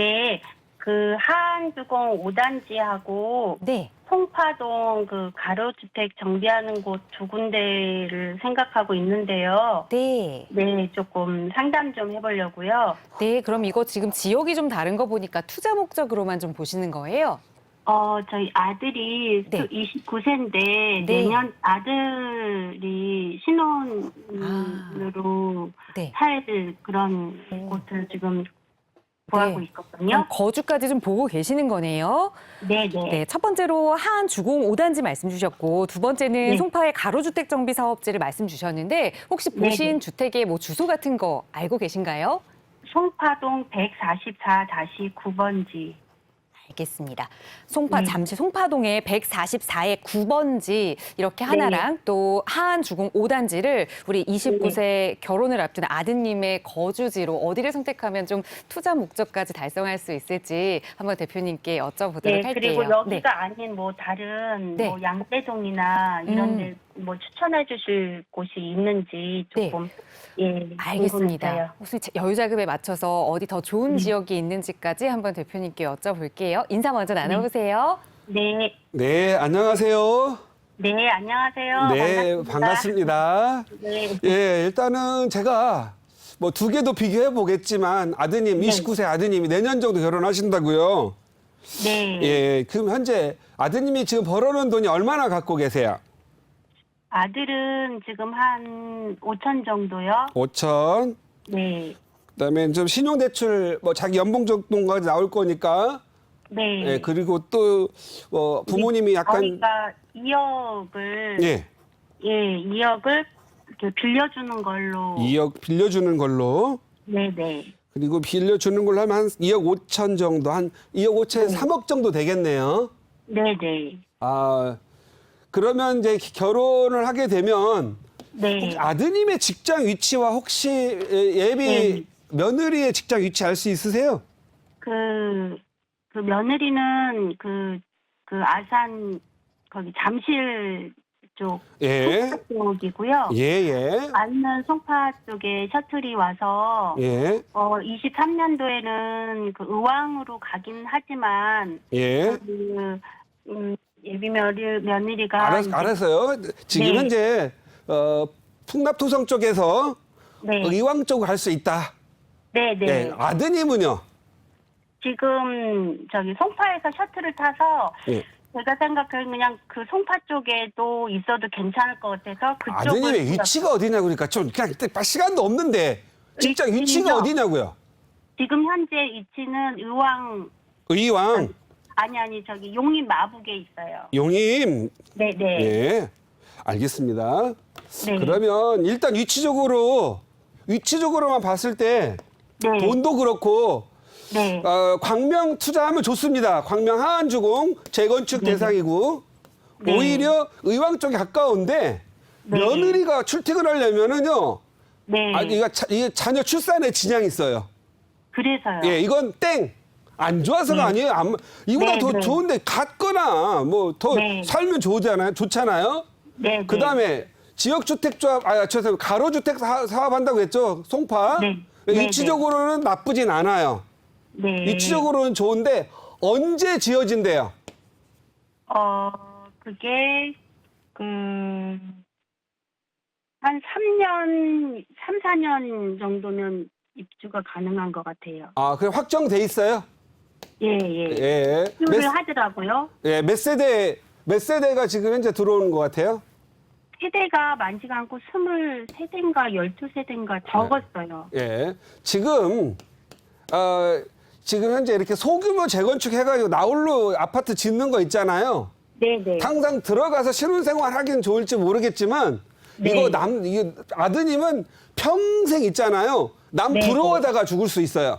네, 그 하안주공 5단지하고 네. 송파동 그 가로주택 정비하는 곳 두 군데를 생각하고 있는데요. 네. 네, 조금 상담 좀 해보려고요. 네, 그럼 이거 지금 지역이 좀 다른 거 보니까 투자 목적으로만 좀 보시는 거예요? 어, 저희 아들이 네. 29세인데 네. 내년 아들이 신혼으로 네. 살 그런 오. 곳을 지금 구하고 네. 있거든요. 그럼 거주까지 좀 보고 계시는 거네요. 네, 네. 네, 첫 번째로 하안 주공 5단지 말씀 주셨고 두 번째는 네. 송파의 가로주택 정비 사업지를 말씀 주셨는데 혹시 네, 보신 네. 주택의 뭐 주소 같은 거 알고 계신가요? 송파동 144-9번지. 알겠습니다. 송파 네. 잠시 송파동의 144의 9번지 이렇게 네. 하나랑 또 하안 주공 5단지를 우리 29세 결혼을 앞둔 아드님의 거주지로 어디를 선택하면 좀 투자 목적까지 달성할 수 있을지 한번 대표님께 여쭤보도록 네, 할게요. 그리고 네. 여기가 아닌 뭐 다른 네. 뭐 양떼동이나 이런 음. 데 뭐 추천해 주실 곳이 있는지 네. 조금 예, 궁금했어요. 알겠습니다. 혹시 제- 여유자금에 맞춰서 어디 더 좋은 네. 지역이 있는지까지 한번 대표님께 여쭤볼게요. 인사 먼저 나눠보세요. 네. 네, 안녕하세요. 네, 안녕하세요. 네, 반갑습니다. 네. 예, 일단은 제가 뭐 두 개도 비교해 보겠지만 아드님, 네. 29세 아드님이 내년 정도 결혼하신다고요. 네. 예, 그럼 현재 아드님이 지금 벌어놓은 돈이 얼마나 갖고 계세요? 아들은 지금 한 5천 정도요. 5천. 네. 그다음에 좀 신용대출 뭐 자기 연봉 정도까지 나올 거니까. 네. 예, 그리고 또 어, 부모님이 약간 저희가 2억을 예, 예, 2억을 이렇게 빌려주는 걸로 2억 빌려주는 걸로. 네, 네. 그리고 빌려주는 걸로 하면 한 2억 5천 정도, 한 2억 5천에 3억 정도 되겠네요. 네, 네. 아, 그러면 이제 결혼을 하게 되면 네. 아드님의 직장 위치와 혹시 예- 예비 네. 며느리의 직장 위치 알 수 있으세요? 그, 그 며느리는 그, 그 아산, 거기 잠실 쪽, 예. 송파 쪽이고요. 예, 예. 아는 송파 쪽에 셔틀이 와서, 예, 어, 23년도에는 그 의왕으로 가긴 하지만, 예. 그, 음, 예비 며느리, 며느리가. 이제- 알았어요. 지금 네. 현재, 어, 풍납토성 쪽에서 네. 의왕 쪽으로 갈 수 있다. 네, 네. 예. 아드님은요? 지금, 저기, 송파에서 셔틀을 타서, 예. 제가 생각하기엔 그냥 그 송파 쪽에도 있어도 괜찮을 것 같아서 그쪽을 아드님의 위치가 어디냐고 그러니까 좀 그냥 딱 시간도 없는데 직장 위치가 위치는요? 어디냐고요? 지금 현재 위치는 의왕 의왕, 아니 아니 저기 용인 마북에 있어요. 용임. 네네. 예. 알겠습니다. 네. 그러면 일단 위치적으로 위치적으로만 봤을 때 네. 돈도 그렇고 네. 어, 광명 투자하면 좋습니다. 광명 하안주공 재건축 대상이고 네. 오히려 의왕 쪽에 가까운데 네. 며느리가 출퇴근하려면은요. 네. 아, 이거 자, 이게 자녀 출산에 지장이 있어요. 그래서요. 예, 이건 땡. 안 좋아서가 아니에요. 안, 이보다 네, 더 네. 좋은데 갔거나 뭐 더 네. 살면 좋잖아요. 좋잖아요. 네. 네. 그다음에 지역주택조합 아 죄송해요 가로주택 사, 사업한다고 했죠 송파 네. 네, 위치적으로는 나쁘진 않아요 네. 위치적으로는 좋은데 언제 지어진대요 어 그게 그. 한 3년, 3, 4년 정도면 입주가 가능한 것 같아요. 아 그래 확정돼 있어요 예, 예. 예. 수를 몇, 하더라고요. 예, 몇 세대 몇 세대가 지금 현재 들어오는 것 같아요 세대가 많지가 않고 23세대인가 12세대인가 적었어요. 예 지금 어 지금 현재 이렇게 소규모 재건축 해가지고 나홀로 아파트 짓는 거 있잖아요 네 네. 당장 들어가서 신혼생활 하긴 좋을지 모르겠지만 네. 이거 남 이게 아드님은 평생 있잖아요. 남 네, 부러워다가 죽을 수 있어요.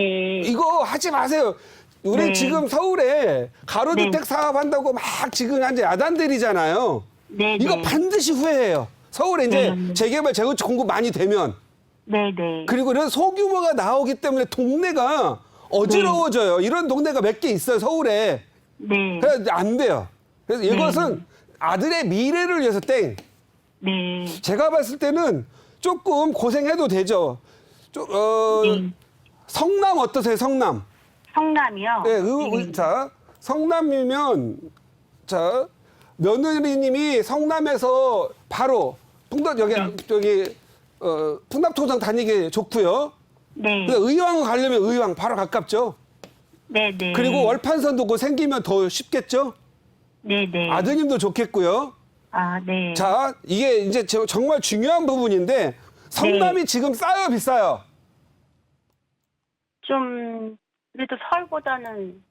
네. 이거 하지 마세요. 우리 네. 지금 서울에 가로주택 네. 사업한다고 막 지금 현재 야단들이잖아요. 네네. 이거 반드시 후회해요. 서울에 이제 네. 재개발 재건축 공급 많이 되면 네 네. 그리고 이런 소규모가 나오기 때문에 동네가 어지러워져요. 이런 동네가 몇 개 있어요 서울에. 네. 그래서 안 돼요. 그래서 이것은 아들의 미래를 위해서 땡. 네. 제가 봤을 때는 조금 고생해도 되죠. 좀, 어, 네. 성남 어떠세요? 성남. 성남이요. 네, 의, 의, 자, 성남이면 자 며느리님이 성남에서 바로 풍납 여기 저기 어, 풍납토장 다니기 좋고요. 네. 근데 의왕 가려면 의왕 바로 가깝죠. 네, 네. 그리고 월판선도 그 생기면 더 쉽겠죠. 네, 네. 아드님도 좋겠고요. 아, 네. 자, 이게 이제 저- 정말 중요한 부분인데 성남이 네. 지금 싸요, 비싸요? 좀 그래도 서울보다는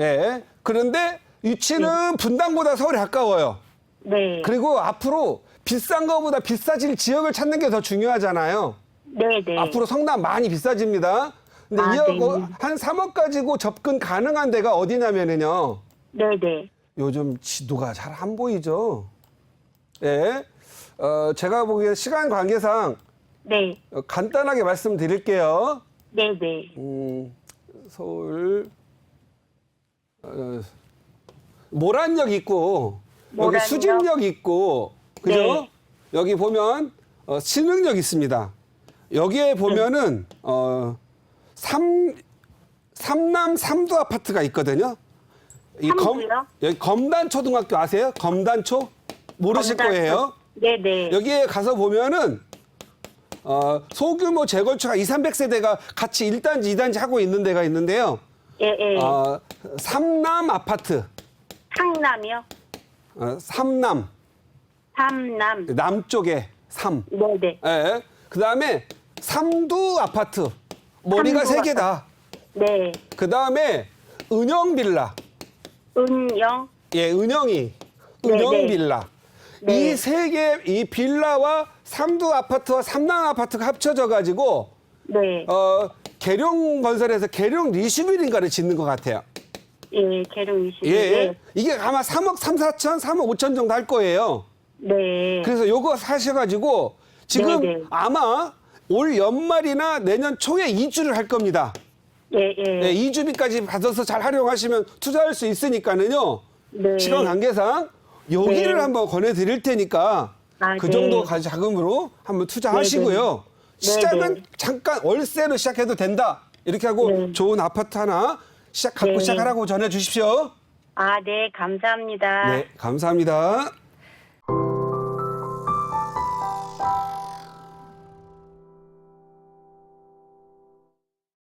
예. 그런데 위치는 분당보다 서울이 가까워요. 네. 그리고 앞으로 비싼 거보다 비싸질 지역을 찾는 게 더 중요하잖아요. 네, 네. 앞으로 성남 많이 비싸집니다. 근데 아, 2억, 네. 한 3억 가지고 접근 가능한 데가 어디냐면은요. 네, 네. 요즘 지도가 잘 안 보이죠. 예. 어, 제가 보기에 시간 관계상 네. 어, 간단하게 말씀드릴게요. 네, 네. 음, 서울 어, 모란역 있고 여기 모란역? 수진역 있고 그죠? 네. 여기 보면 어, 신흥역 있습니다. 여기에 보면은 어, 삼 삼남 삼두 아파트가 있거든요. 이 삼두요? 여기 검단 초등학교 아세요? 검단초 모르실 검단초. 거예요. 네, 네. 여기에 가서 보면은 어, 소규모 재건축 2, 300세대가 같이 1단지, 2단지 하고 있는 데가 있는데요. 예, 예. 어, 삼남 아파트, 상남이요? 어, 삼남, 삼남. 남쪽에 삼. 네, 네. 예. 그 다음에 삼두 아파트, 머리가 삼두 세 개다. 네. 그 다음에 은영 빌라, 은영. 예, 은영이, 네, 은영 네. 빌라. 네. 이세 개, 이 빌라와 삼두 아파트와 삼남 아파트가 합쳐져 가지고 네. 어, 계룡 건설에서 계룡 리슈빌인가를 짓는 것 같아요. 예, 계룡 20. 예. 이게 아마 3억 3, 4천, 3억 5천 정도 할 거예요. 네. 그래서 요거 사셔가지고 지금 네, 네. 아마 올 연말이나 내년 초에 이주를 할 겁니다. 예, 예. 네, 이주비까지 받아서 잘 활용하시면 투자할 수 있으니까는요. 네. 시간 관계상 여기를 네. 한번 권해드릴 테니까 아, 그 네. 정도 가- 자금으로 한번 투자하시고요. 네, 시작은 네. 잠깐 월세로 시작해도 된다. 이렇게 하고 네. 좋은 아파트 하나 시작 갖고 네. 시작하라고 전해 주십시오. 아, 네. 감사합니다. 네, 감사합니다.